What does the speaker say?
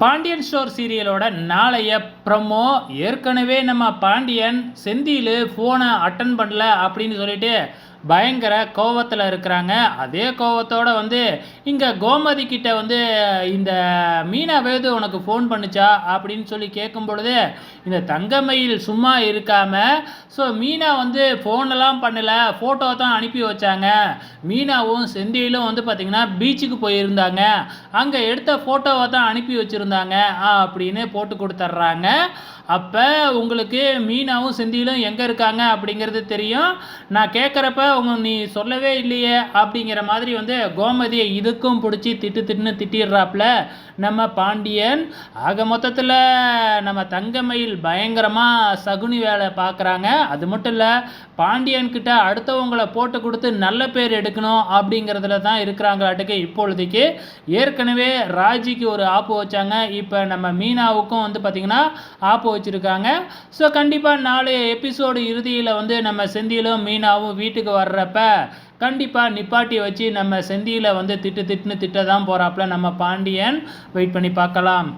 Pandian store சீரியலோட நாளைய promo ஏற்கனவே நம்ம பாண்டியன் செந்தியில் ஃபோனை அட்டன் பண்ணல அப்படின்னு சொல்லிட்டு பயங்கர கோவத்தில் இருக்கிறாங்க. அதே கோவத்தோடு வந்து இங்கே கோமதி கிட்ட வந்து இந்த மீனா வேது உனக்கு ஃபோன் பண்ணுச்சா? அப்படின்னு சொல்லி கேட்கும் பொழுது இந்த தங்கமயில் சும்மா இருக்காம ஸோ மீனா வந்து ஃபோனெல்லாம் பண்ணல ஃபோட்டோ தான் அனுப்பி வச்சாங்க. மீனாவும் செந்தியிலும் வந்து பார்த்திங்கன்னா பீச்சுக்கு போயிருந்தாங்க. அங்கே எடுத்த ஃபோட்டோவை தான் அனுப்பி வச்சுருந்தாங்க அப்படின்னு போட்டு கொடுத்துட்றாங்க. அப்போ உங்களுக்கு மீனாவும் செந்திலும் எங்கே இருக்காங்க அப்படிங்கிறது தெரியும். நான் கேட்குறப்ப உங்க நீ சொல்லவே இல்லையே அப்படிங்கிற மாதிரி வந்து கோமதியை இதுக்கும் பிடிச்சி திட்டு திட்டுன்னு திட்டிடுறாப்புல. நம்ம பாண்டியன் ஆக மொத்தத்தில் நம்ம தங்கமயில் பயங்கரமாக சகுனி வேலை பார்க்குறாங்க அது மட்டும் இல்லை பாண்டியன்கிட்ட அடுத்தவங்களை போட்டு கொடுத்து நல்ல பேர் எடுக்கணும் அப்படிங்கிறதுல தான் இருக்கிறாங்களாட்டுக்கு இப்பொழுதைக்கு. ஏற்கனவே ராஜிக்கு ஒரு ஆப்பு வச்சாங்க. இப்போ நம்ம மீனாவுக்கும் வந்து பார்த்திங்கன்னா ஆப்பு வச்சுருக்காங்க. ஸோ கண்டிப்பாக நாளைய எபிசோடு இறுதியில் வந்து நம்ம செந்திலும் மீனாவும் வீட்டுக்கு வர்றப்ப கண்டிப்பாக நிப்பாட்டி வச்சு நம்ம செந்தியில் வந்து திட்டு திட்டுன்னு திட்ட தான் போகிறாப்புல நம்ம பாண்டியன். வெயிட் பண்ணி பார்க்கலாம்.